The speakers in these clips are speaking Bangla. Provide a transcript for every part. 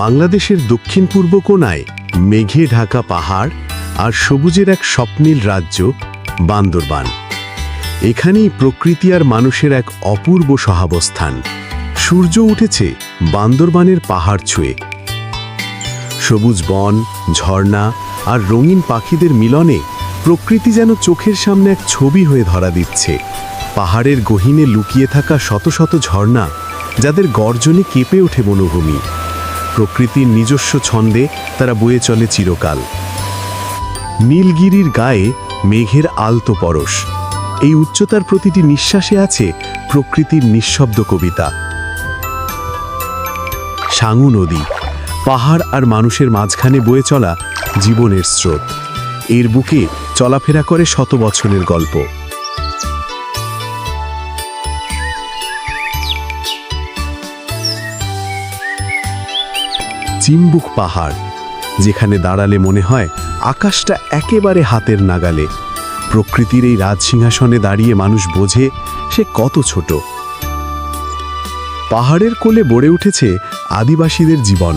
বাংলাদেশের দক্ষিণ পূর্ব কোণায় মেঘে ঢাকা পাহাড় আর সবুজের এক স্বপ্নীল রাজ্য, বান্দরবান। এখানেই প্রকৃতি আর মানুষের এক অপূর্ব সহাবস্থান। সূর্য উঠেছে বান্দরবানের পাহাড় ছুঁয়ে। সবুজ বন, ঝর্ণা আর রঙিন পাখিদের মিলনে প্রকৃতি যেন চোখের সামনে এক ছবি হয়ে ধরা দিচ্ছে। পাহাড়ের গহিনে লুকিয়ে থাকা শত শত ঝর্ণা যাদের গর্জনে কেঁপে ওঠে বনভূমি প্রকৃতির নিজস্ব ছন্দে তারা বয়ে চলে চিরকাল। নীলগিরির গায়ে মেঘের আলতো পরশ। এই উচ্চতার প্রতিটি নিঃশ্বাসে আছে প্রকৃতির নিঃশব্দ কবিতা। সাঙ্গু নদী, পাহাড় আর মানুষের মাঝখানে বয়ে চলা জীবনের স্রোত। এর বুকে চলাফেরা করে শত বছরের গল্প। চিম্বুক পাহাড়, যেখানে দাঁড়ালে মনে হয় আকাশটা একেবারে হাতের নাগালে। প্রকৃতির এই রাজসিংহাসনে দাঁড়িয়ে মানুষ বোঝে সে কত ছোট। পাহাড়ের কোলে গড়ে উঠেছে আদিবাসীদের জীবন।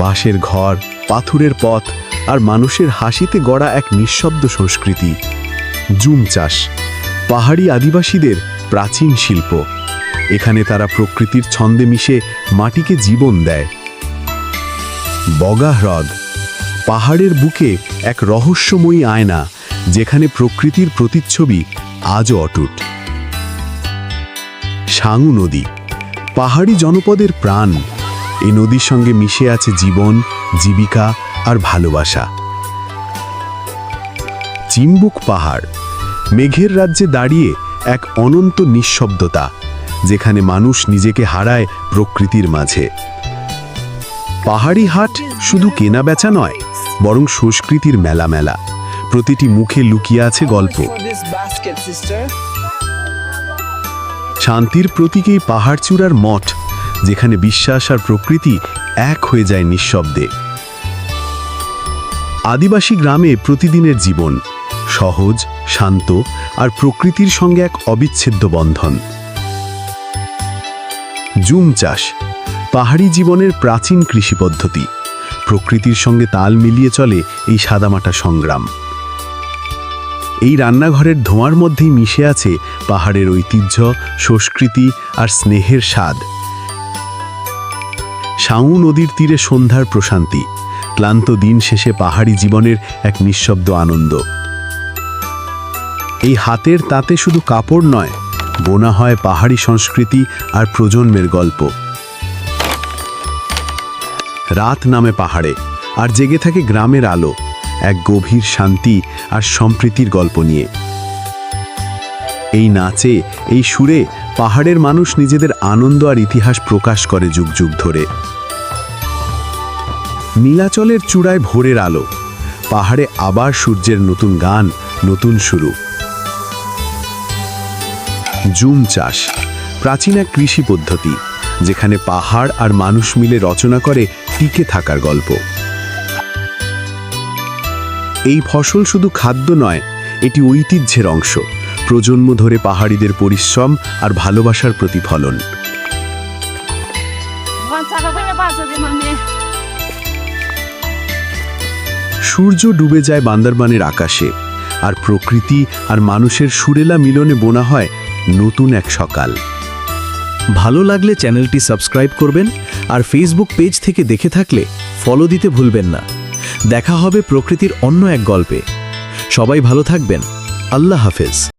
বাঁশের ঘর, পাথুরের পথ আর মানুষের হাসিতে গড়া এক নিঃশব্দ সংস্কৃতি। জুম চাষ, পাহাড়ি আদিবাসীদের প্রাচীন শিল্প। এখানে তারা প্রকৃতির ছন্দে মিশে মাটিকে জীবন দেয়। বগা হ্রদ, পাহাড়ের বুকে এক রহস্যময়ী আয়না, যেখানে প্রকৃতির প্রতিচ্ছবি আজও অটুট। সাঙ্গু নদী, পাহাড়ি জনপদের প্রাণ, এই নদীর সঙ্গে মিশে আছে জীবন, জীবিকা আর ভালোবাসা। চিম্বুক পাহাড়, মেঘের রাজ্যে দাঁড়িয়ে এক অনন্ত নিঃশব্দতা, যেখানে মানুষ নিজেকে হারায় প্রকৃতির মাঝে। পাহাড়ি হাট শুধু কেনা বেচা নয়, বরং সংস্কৃতির মেলা মেলা। প্রতিটি মুখে লুকিয়ে আছে গল্প. শান্তির প্রতীকেই পাহাড়চূড়ার মঠ, যেখানে বিশ্বাস আর প্রকৃতি এক হয়ে যায় নিঃশব্দে। আদিবাসী গ্রামে প্রতিদিনের জীবন, সহজ, শান্ত আর প্রকৃতির সঙ্গে এক অবিচ্ছেদ্য বন্ধন। জুম চাষ পাহাড়ি জীবনের প্রাচীন কৃষি পদ্ধতি। প্রকৃতির সঙ্গে তাল মিলিয়ে চলে এই সাদামাটা সংগ্রাম। এই রান্নাঘরের ধোঁয়ার মধ্যেই মিশে আছে পাহাড়ের ঐতিহ্য, সংস্কৃতি আর স্নেহের স্বাদ। সাউ নদীর তীরে সন্ধ্যার প্রশান্তি, ক্লান্ত দিন শেষে পাহাড়ি জীবনের এক নিঃশব্দ আনন্দ। এই হাতের তাতে শুধু কাপড় নয়, বোনা হয় পাহাড়ি সংস্কৃতি আর প্রজন্মের গল্প। রাত নামে পাহাড়ে আর জেগে থাকে গ্রামের আলো, এক গভীর শান্তি আর সম্প্রীতির গল্প নিয়ে। এই নাচে, এই সুরে পাহাড়ের মানুষ নিজেদের আনন্দ আর ইতিহাস প্রকাশ করে যুগ যুগ ধরে। নীলাচলের চূড়ায় ভোরের আলো, পাহাড়ে আবার সূর্যের নতুন গান, নতুন শুরু। জুম চাষ, প্রাচীন এক কৃষি পদ্ধতি। যেখানে পাহাড় আর মানুষ মিলে রচনা করে টিকে থাকার গল্প এই ফসল শুধু খাদ্য নয়, এটি ঐতিহ্যের অংশ, প্রজন্ম ধরে পাহাড়িদের পরিশ্রম আর ভালোবাসার প্রতিফলন. সূর্য ডুবে যায় বান্দরবানের আকাশে, আর প্রকৃতি আর মানুষের সুরেলা মিলনে বোনা হয় নতুন এক সকাল ভালো লাগলে চ্যানেলটি সাবস্ক্রাইব করবেন আর ফেসবুক পেজ থেকে দেখে থাকলে ফলো দিতে ভুলবেন না। দেখা হবে প্রকৃতির অন্য এক গল্পে। সবাই ভালো থাকবেন। আল্লাহ হাফেজ।